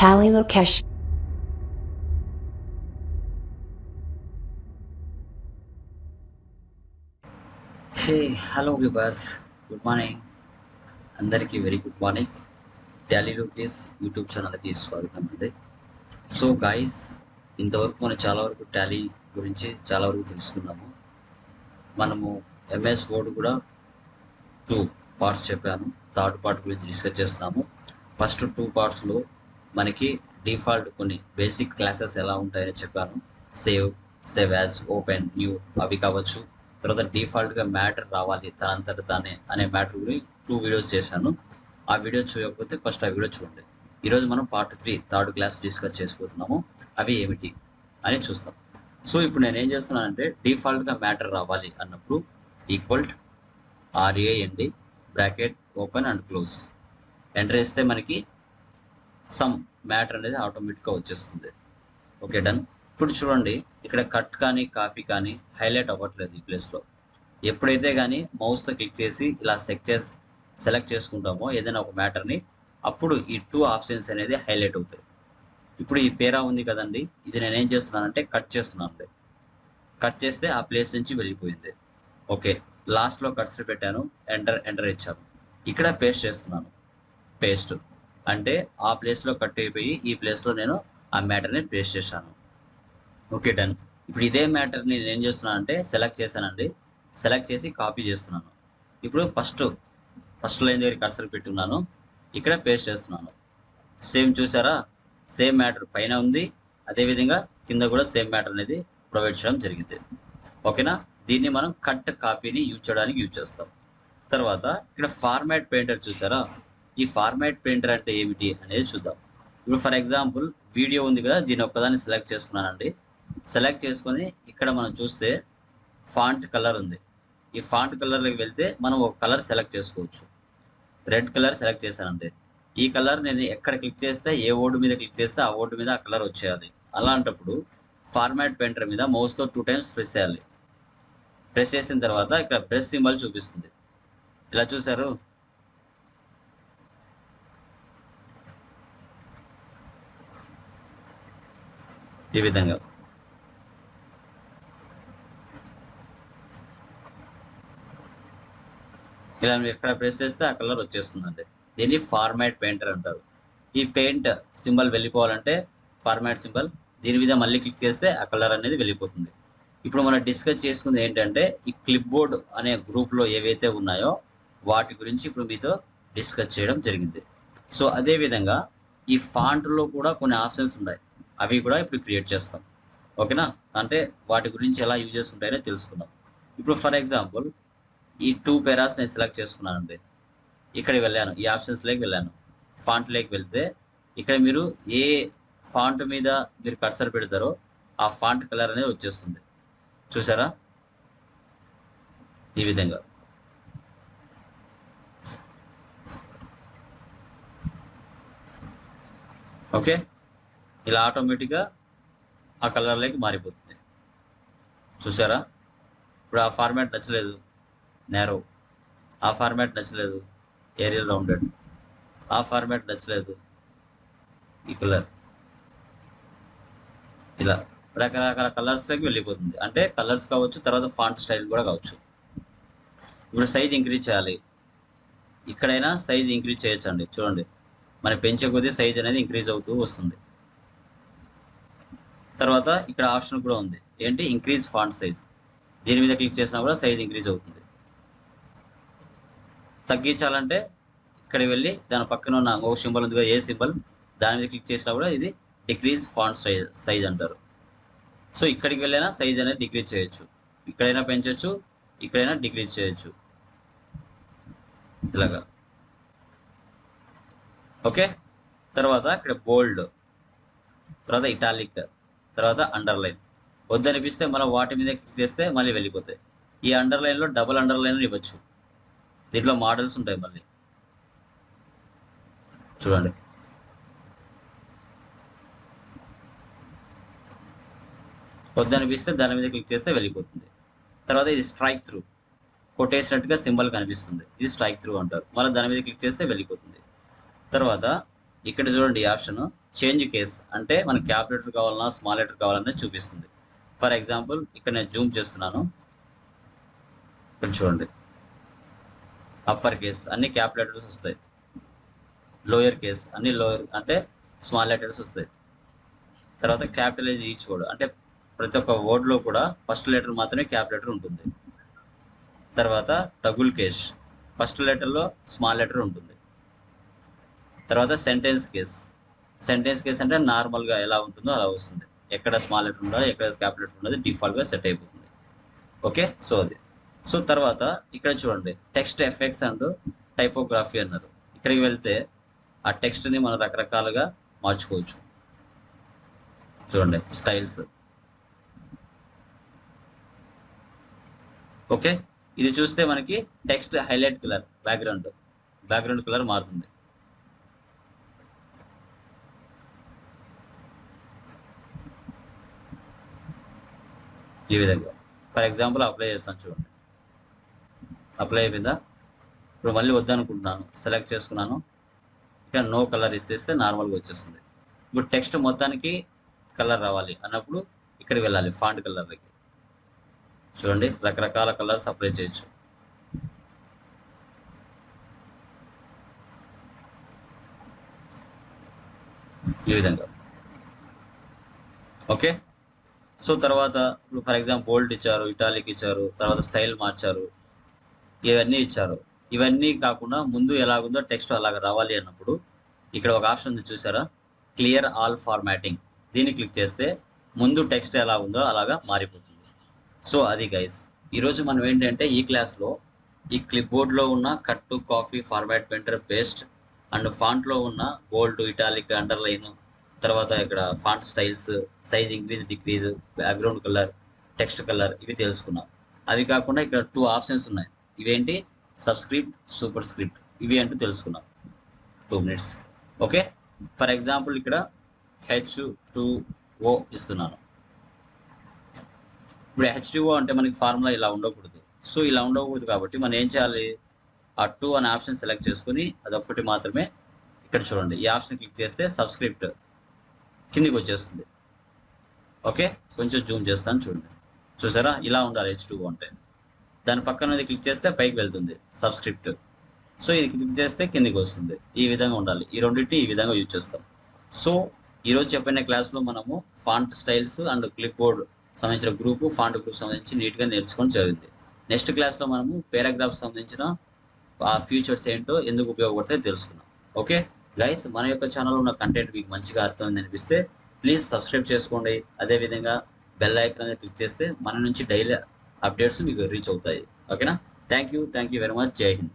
Tally Lokesh. Hey hello viewers good morning అందరికీ very good morning Dolly Lokesh YouTube ఛానల్కి స్వాగతం అండి. So guys ఇంతవరకు మనం చాలా వరకు టాలీ గురించి చాలా వరకు తెలుసుకున్నాము. మనము ఎంఎస్ వర్డ్ కూడా టూ పార్ట్స్ చెప్పాను థర్డ్ పార్ట్ గురించి డిస్కస్ చేస్తున్నాము. ఫస్ట్ టూ పార్ట్స్లో మనకి డిఫాల్ట్ కొన్ని బేసిక్ క్లాసెస్ ఎలా ఉంటాయని చెప్పాను. Save save as open new అవి కావచ్చు. తర్వాత డిఫాల్ట్గా మ్యాటర్ రావాలి తనంతట తానే అనే మ్యాటర్ గురించి టూ వీడియోస్ చేశాను. ఆ వీడియో చూడకపోతే ఫస్ట్ ఆ వీడియో చూడండి. ఈరోజు మనం part three third class discuss చేసుకుంటున్నాము అవి ఏమిటి అని చూస్తాం. సో ఇప్పుడు నేను ఏం చేస్తున్నానంటే డిఫాల్ట్గా మ్యాటర్ రావాలి అన్నప్పుడు equal R A N D bracket open and close. Enter వేస్తే మనకి సమ్ మ్యాటర్ అనేది ఆటోమేటిక్గా వచ్చేస్తుంది. Okay done. ఇప్పుడు చూడండి ఇక్కడ కట్ కానీ కాపీ కానీ హైలైట్ అవ్వట్లేదు ఈ ప్లేస్లో. ఎప్పుడైతే కానీ మౌస్తో క్లిక్ చేసి ఇలా సెక్ చేసి సెలెక్ట్ చేసుకుంటామో ఏదైనా ఒక మ్యాటర్ని అప్పుడు ఈ టూ ఆప్షన్స్ అనేది హైలైట్ అవుతాయి. ఇప్పుడు ఈ పేరా ఉంది కదండి ఇది నేనేం చేస్తున్నానంటే కట్ చేస్తున్నాను కట్ చేస్తే ఆ ప్లేస్ నుంచి వెళ్ళిపోయింది. ఓకే లాస్ట్లో కట్స్ పెట్టాను ఎంటర్ ఎంటర్ ఇచ్చాను. ఇక్కడ పేస్ట్ చేస్తున్నాను. పేస్ట్. అంటే ఆ ప్లేస్లో కట్ అయిపోయి ఈ ప్లేస్లో నేను ఆ మ్యాటర్ని పేస్ట్ చేశాను. ఓకే డన్ ఇప్పుడు ఇదే మ్యాటర్ని నేను ఏం చేస్తున్నాను అంటే సెలెక్ట్ చేశానండి. సెలెక్ట్ చేసి కాపీ చేస్తున్నాను. ఇప్పుడు ఫస్ట్ ఫస్ట్ లైన్ దగ్గర కర్సర్ పెట్టున్నాను. ఇక్కడ పేస్ట్ చేస్తున్నాను. సేమ్ చూసారా? సేమ్ మ్యాటర్ పైన ఉంది. అదేవిధంగా కింద కూడా సేమ్ మ్యాటర్ అనేది ప్రొవైడ్ చేయడం జరిగింది. ఓకేనా దీన్ని మనం కట్ కాపీని యూజ్ చేయడానికి యూజ్ చేస్తాం. తర్వాత ఇక్కడ ఫార్మాట్ పెయింటర్ చూసారా? ఈ ఫార్మాట్ పెయింటర్ అంటే ఏమిటి అనేది చూద్దాం. ఇప్పుడు ఫర్ ఎగ్జాంపుల్ వీడియో ఉంది కదా దీని ఒక్కదాన్ని సెలెక్ట్ చేసుకున్నానండి. సెలెక్ట్ చేసుకొని ఇక్కడ మనం చూస్తే ఫాంట్ కలర్ ఉంది. ఈ ఫాంట్ కలర్లోకి వెళ్తే మనం ఒక కలర్ సెలెక్ట్ చేసుకోవచ్చు. రెడ్ కలర్ సెలెక్ట్ చేశానండి. ఈ కలర్ నేను ఎక్కడ క్లిక్ చేస్తే ఏ ఓర్డు మీద క్లిక్ చేస్తే ఆ ఓర్డు మీద ఆ కలర్ వచ్చేయాలి. అలాంటప్పుడు ఫార్మాట్ పెయింటర్ మీద మౌస్తో టూ టైమ్స్ ప్రెస్ చేయాలి. ప్రెస్ చేసిన తర్వాత ఇక్కడ ప్రెస్ సింబల్ చూపిస్తుంది. ఇలా చూసారు ఈ విధంగా. ఇలా మీరు ఎక్కడ ప్రెస్ చేస్తే ఆ కలర్ వచ్చేస్తుందండి. దీన్ని ఫార్మాట్ పెయింటర్ అంటారు. ఈ పెయింట్ సింబల్ వెళ్ళిపోవాలంటే ఫార్మాట్ సింబల్ దీని మీద మళ్ళీ క్లిక్ చేస్తే ఆ కలర్ అనేది వెళ్ళిపోతుంది. ఇప్పుడు మనం డిస్కస్ చేసుకుంది ఏంటంటే ఈ క్లిప్ బోర్డ్ అనే గ్రూప్లో ఏవైతే ఉన్నాయో వాటి గురించి ఇప్పుడు మీతో డిస్కస్ చేయడం జరిగింది. సో అదేవిధంగా ఈ ఫాంట్లో కూడా కొన్ని ఆప్షన్స్ ఉన్నాయి. అవి కూడా ఇప్పుడు క్రియేట్ చేస్తాం. ఓకేనా? అంటే వాటి గురించి ఎలా యూజెస్ ఉంటాయో తెలుసుకుందాం. ఇప్పుడు ఫర్ ఎగ్జాంపుల్ ఈ టూ పేరాస్ నేను సెలెక్ట్ చేసుకున్నానండి. ఇక్కడికి వెళ్ళాను. ఈ ఆప్షన్స్లోకి వెళ్ళాను. ఫాంట్లోకి వెళ్తే ఇక్కడ మీరు ఏ ఫాంట్ మీద మీరు కర్సర్ పెడతారో ఆ ఫాంట్ కలర్ అనేది వచ్చేస్తుంది. చూసారా? ఈ విధంగా. ఓకే? ఇలా ఆటోమేటిక్గా ఆ కలర్లోకి మారిపోతుంది. చూసారా? ఇప్పుడు ఆ ఫార్మాట్ నచ్చలేదు. నేరో. ఆ ఫార్మాట్ నచ్చలేదు. Arial rounded. ఆ ఫార్మాట్ నచ్చలేదు. ఈ కలర్. ఇలా రకరకాల కలర్స్లోకి వెళ్ళిపోతుంది. అంటే కలర్స్ కావచ్చు తర్వాత ఫాంట్ స్టైల్ కూడా కావచ్చు. ఇప్పుడు సైజ్ ఇంక్రీజ్ చేయాలి. ఇక్కడైనా సైజ్ ఇంక్రీజ్ చేయొచ్చండి. చూడండి. మనం పెంచే కొద్దీ సైజ్ అనేది ఇంక్రీజ్ అవుతూ వస్తుంది. తర్వాత ఇక్కడ ఆప్షన్ కూడా ఉంది. ఏంటి? ఇంక్రీజ్ ఫాంట్ సైజ్ దీని మీద క్లిక్ చేసినా కూడా సైజ్ ఇంక్రీజ్ అవుతుంది. తగ్గించాలంటే ఇక్కడికి వెళ్ళి దాని పక్కన ఉన్న ఒక సింబల్ ఉంది ఏ సింబల్ దాని మీద క్లిక్ చేసినా కూడా ఇది డిక్రీజ్ ఫాంట్ సైజ్ సైజ్ అంటారు. సో ఇక్కడికి వెళ్ళైనా సైజ్ అనేది డిక్రీజ్ చేయొచ్చు. ఇక్కడైనా పెంచవచ్చు ఇక్కడైనా డిక్రీజ్ చేయొచ్చు. ఇలాగా. ఓకే తర్వాత ఇక్కడ బోల్డ్ తర్వాత ఇటాలిక్ తర్వాత అండర్లైన్ వద్దనిపిస్తే మనం వాటి మీద క్లిక్ చేస్తే మళ్ళీ వెళ్ళిపోతాయి. ఈ అండర్లైన్లో డబుల్ అండర్లైన్ ఇవ్వచ్చు. దీంట్లో మోడల్స్ ఉంటాయి మళ్ళీ. చూడండి. వద్దనిపిస్తే దాని మీద క్లిక్ చేస్తే వెళ్ళిపోతుంది. తర్వాత ఇది స్ట్రైక్ త్రూ కొట్టేసినట్టుగా సింబల్ కనిపిస్తుంది. ఇది స్ట్రైక్ త్రూ అంటారు. మళ్ళీ దాని మీద క్లిక్ చేస్తే వెళ్ళిపోతుంది. తర్వాత ఇక్కడ చూడండి ఈ ఆప్షన్ చేంజ్ కేస్ అంటే మనకి క్యాప్ లెటర్ కావాలన్నా స్మాల్ లెటర్ కావాలన్నా చూపిస్తుంది. ఫర్ ఎగ్జాంపుల్ ఇక్కడ నేను జూమ్ చేస్తున్నాను. ఇక్కడ చూడండి. అప్పర్ కేస్ అన్ని క్యాప్ లెటర్స్ వస్తాయి. లోయర్ కేస్ అన్ని లోయర్ అంటే స్మాల్ లెటర్స్ వస్తాయి. తర్వాత క్యాపిటలైజ్ ఈచ్ వర్డ్ అంటే ప్రతి ఒక్క వర్డ్లో కూడా ఫస్ట్ లెటర్ మాత్రమే క్యాప్ లెటర్ ఉంటుంది. తర్వాత టగుల్ కేస్ ఫస్ట్ లెటర్లో స్మాల్ లెటర్ ఉంటుంది. తర్వాత సెంటెన్స్ కేస్ సెంటెన్స్ కేస్ అంటే నార్మల్గా ఎలా ఉంటుందో అలా వస్తుంది. ఎక్కడ స్మాల్ లెటర్ ఉండాలి ఎక్కడ క్యాపిటల్ లెటర్ ఉన్నది డిఫాల్ట్గా సెట్ అయిపోతుంది. ఓకే? సో అది. సో తర్వాత ఇక్కడ చూడండి టెక్స్ట్ ఎఫెక్ట్స్ అండ్ టైపోగ్రఫీ అన్నారు. ఇక్కడికి వెళ్తే ఆ టెక్స్ట్ని మనం రకరకాలుగా మార్చుకోవచ్చు. చూడండి స్టైల్స్. ఓకే? ఇది చూస్తే మనకి text highlight colour background. Background colour మారుతుంది. ఈ విధంగా. ఫర్ ఎగ్జాంపుల్ అప్లై చేస్తాను చూడండి. అప్లై అయిపోయిందా? ఇప్పుడు మళ్ళీ వద్దనుకుంటున్నాను. సెలెక్ట్ చేసుకున్నాను. ఇక్కడ నో కలర్ ఇస్తే నార్మల్గా వచ్చేస్తుంది. ఇప్పుడు టెక్స్ట్ మొత్తానికి కలర్ రావాలి అన్నప్పుడు ఇక్కడికి వెళ్ళాలి ఫాంట్ కలర్కి చూడండి రకరకాల కలర్స్ అప్లై చేయొచ్చు. ఈ విధంగా. ఓకే? సో తర్వాత ఇప్పుడు ఫర్ ఎగ్జాంపుల్ బోల్డ్ ఇచ్చారు ఇటాలిక్ ఇచ్చారు తర్వాత స్టైల్ మార్చారు ఇవన్నీ ఇచ్చారు. ఇవన్నీ కాకుండా ముందు ఎలాగుందో టెక్స్ట్ అలాగ రావాలి అన్నప్పుడు ఇక్కడ ఒక ఆప్షన్ ఉంది చూసారా? Clear all formatting. దీన్ని క్లిక్ చేస్తే ముందు టెక్స్ట్ ఎలా ఉందో అలాగా మారిపోతుంది. సో అది గైస్. ఈరోజు మనం ఏంటంటే ఈ క్లాస్లో ఈ క్లిప్ బోర్డ్లో ఉన్న cut copy format painter paste and ఫాంట్లో ఉన్న బోల్డ్ ఇటాలిక్ అండర్లైన్ తర్వాత ఇక్కడ font styles size increase decrease background colour text colour ఇవి తెలుసుకున్నాం. అవి కాకుండా ఇక్కడ టూ ఆప్షన్స్ ఉన్నాయి. ఇవేంటి? సబ్స్క్రిప్ట్ సూపర్ స్క్రిప్ట్ ఇవి అంటూ తెలుసుకున్నాం. Two minutes okay for example ఇక్కడ హెచ్ టూ ఓ ఇస్తున్నాను. ఇప్పుడు హెచ్ టూ ఓ అంటే మనకి ఫార్ములా ఇలా ఉండకూడదు. సో ఇలా ఉండకూడదు కాబట్టి మనం ఏం చేయాలి? ఆ టూ అనే ఆప్షన్ సెలెక్ట్ చేసుకుని అదొక్కటి మాత్రమే ఇక్కడ చూడండి. ఈ ఆప్షన్ క్లిక్ చేస్తే సబ్స్క్రిప్ట్ కిందికి వచ్చేస్తుంది ఓకే? కొంచెం జూమ్ చేస్తాను చూడండి. చూసారా? ఇలా ఉండాలి హెచ్ టూ అంటే. దాని పక్కనది క్లిక్ చేస్తే పైకి వెళ్తుంది సబ్స్క్రిప్ట్. సో ఇది క్లిక్ చేస్తే కిందికి వస్తుంది ఈ విధంగా ఉండాలి. ఈ రెండింటిని ఈ విధంగా యూజ్ చేస్తాం. సో ఈరోజు చెప్పిన క్లాస్లో మనము font styles and clipboard సంబంధించిన గ్రూప్ ఫాంట్ గ్రూప్ సంబంధించి నీట్గా నేర్చుకొని జరిగింది నెక్స్ట్ క్లాస్లో మనము పారాగ్రాఫ్ సంబంధించిన ఆ ఫ్యూచర్స్ ఏంటో ఎందుకు ఉపయోగపడతాయో తెలుసుకున్నాం ఓకే? గైస్ మన యొక్క ఛానల్లో ఉన్న కంటెంట్ మీకు మంచిగా అర్థమైంది అనిపిస్తే ప్లీజ్ సబ్స్క్రైబ్ చేసుకోండి అదేవిధంగా బెల్ ఐకన్ అనేది క్లిక్ చేస్తే మన నుంచి డైలీ అప్డేట్స్ మీకు రీచ్ అవుతాయి. ఓకేనా thank you thank you very much జై హింద్